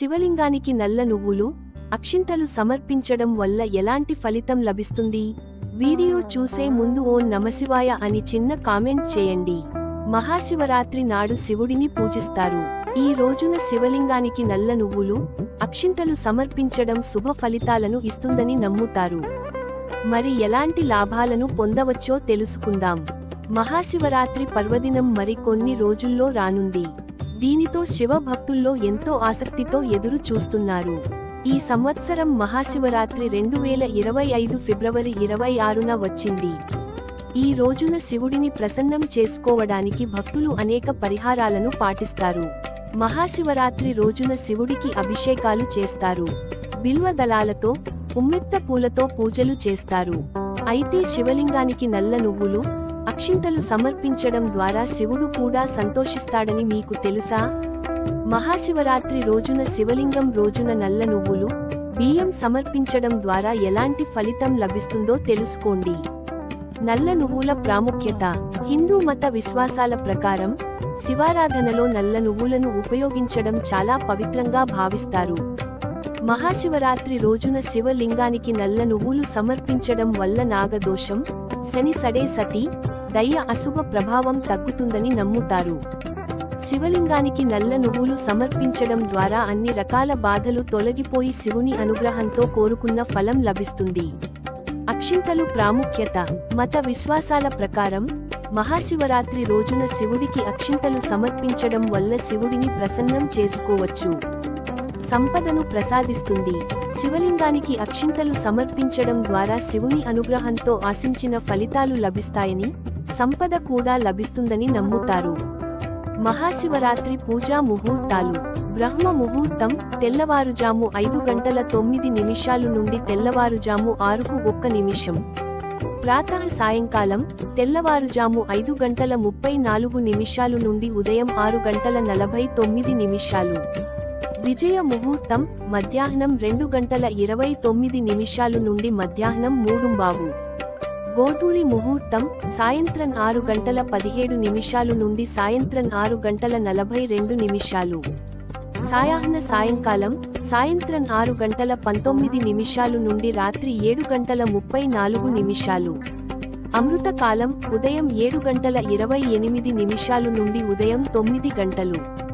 శివలింగానికి నల్ల నువ్వులు అక్షింతలు సమర్పించడం వల్ల ఎలాంటి ఫలితం లభిస్తుంది? వీడియో చూసే ముందు ఓం నమశివాయ అని చిన్న కామెంట్ చేయండి. మహాశివరాత్రి నాడు శివుడిని పూజిస్తారు. ఈ రోజున శివలింగానికి నల్ల నువ్వులు అక్షింతలు సమర్పించడం శుభ ఫలితాలను ఇస్తుందని నమ్ముతారు. మరి ఎలాంటి లాభాలను పొందవచ్చో తెలుసుకుందాం. మహాశివరాత్రి పర్వదినం మరి కొన్ని రోజుల్లో రానుంది. దీనితో శివ భక్తుల్లో ఎంతో ఆసక్తితో ఎదురు చూస్తున్నారు. ఈ సంవత్సరం మహాశివరాత్రి రెండు వేల ఇరవై ఐదు ఫిబ్రవరి ఇరవై ఆరున వచ్చింది. ఈ రోజున శివుడిని ప్రసన్నం చేసుకోవడానికి భక్తులు అనేక పరిహారాలను పాటిస్తారు. మహాశివరాత్రి రోజున శివుడికి అభిషేకాలు చేస్తారు. బిల్వ దళాలతో ఉమ్మెత్త పూలతో పూజలు చేస్తారు. అయితే శివలింగానికి నల్ల నువ్వులు అక్షింతలు సమర్పించడం ద్వారా శివుడు కూడా సంతోషిస్తాడని మీకు తెలుసా? మహాశివరాత్రి రోజున శివలింగం రోజున నల్ల నువ్వులు బియ్యం సమర్పించడం ద్వారా ఎలాంటి ఫలితం లభిస్తుందో తెలుసుకోండి. నల్ల నువ్వుల ప్రాముఖ్యత హిందూ మత విశ్వాసాల ప్రకారం శివారాధనలో నల్ల నువ్వులను ఉపయోగించడం చాలా పవిత్రంగా భావిస్తారు. మహాశివరాత్రి రోజున శివలింగానికి నల్ల నువ్వులు సమర్పించడం వల్ల నాగదోషం? శని సడే సతి దయ్య అశుభ ప్రభావం తగ్గుతుందని నమ్ముతారు. శివలింగానికి నల్ల నువ్వులు సమర్పించడం ద్వారా అన్ని రకాల బాధలు తొలగిపోయి శివుని అనుగ్రహంతో కోరుకున్న ఫలం లభిస్తుంది. అక్షింతలు ప్రాముఖ్యత. మత విశ్వాసాల ప్రకారం మహాశివరాత్రి రోజున శివుడికి అక్షింతలు సమర్పించడం వల్ల శివుడిని ప్రసన్నం చేసుకోవచ్చు. సంపదను ప్రసాదిస్తుంది. శివలింగానికి అక్షింతలు సమర్పించడం ద్వారా శివుని అనుగ్రహంతో ఆశించిన ఫలితాలు లభిస్తాయని సంపద కూడా లభిస్తుందని నమ్ముతారు. మహాశివరాత్రి పూజా ముహూర్తాలు. బ్రహ్మ ముహూర్తం తెల్లవారుజాము ఐదు గంటల తొమ్మిది నిమిషాలు నుండి తెల్లవారుజాము ఆరుకు ఒక్క నిమిషం. ప్రాతః సాయంకాలం తెల్లవారుజాము ఐదు గంటల ముప్పై నాలుగు నిమిషాలు నుండి ఉదయం ఆరు గంటల నలభై తొమ్మిది నిమిషాలు. విజయ ముహూర్తం మధ్యాహ్నం రెండు గంటల ఇరవై తొమ్మిది నిమిషాలు నుండి మధ్యాహ్నం మూడు బావు. గోటూరి ముహూర్తం సాయంత్రం ఆరు గంటల పదిహేడు నిమిషాలు నుండి సాయంత్రం ఆరు గంటల నలభై రెండు నిమిషాలు. సాయాహ్న సాయంకాలం సాయంత్రం ఆరు గంటల పంతొమ్మిది నిమిషాలు నుండి రాత్రి ఏడు గంటల ముప్పై నాలుగు నిమిషాలు. అమృత కాలం ఉదయం ఏడు గంటల ఇరవై ఎనిమిది నిమిషాలు నుండి ఉదయం తొమ్మిది గంటలు.